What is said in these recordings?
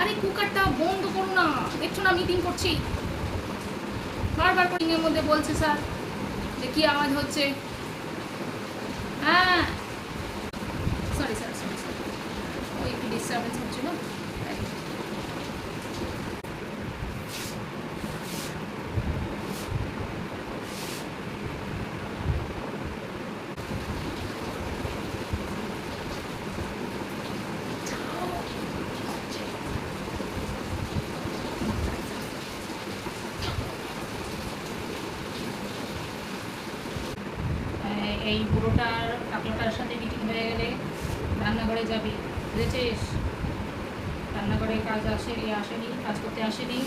আরে কুকারটা বন্ধ করো না। দেখছ মিটিং করছি। বারবার করে মধ্যে বলছে স্যার যে কি আওয়াজ হচ্ছে। হ্যাঁ। সরি স্যার সরি স্যার ওই একটু ডিস্টারবেন্স হচ্ছিল। এই- পুরোটার কাপড়টার সাথে মিটিং হয়ে গেলে রান্নাঘরে যাবি। বুঝেছিস? রান্নাঘরে কাজ আসে এ আসেনি, কাজ করতে আসেনি।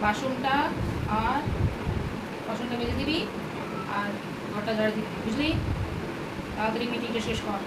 বাসনটা আর বাসনটা মেজে দিবি আর ঘরটা ঝাড় দিবি, বুঝলি? তাড়াতাড়ি মিটিংটা শেষ কর।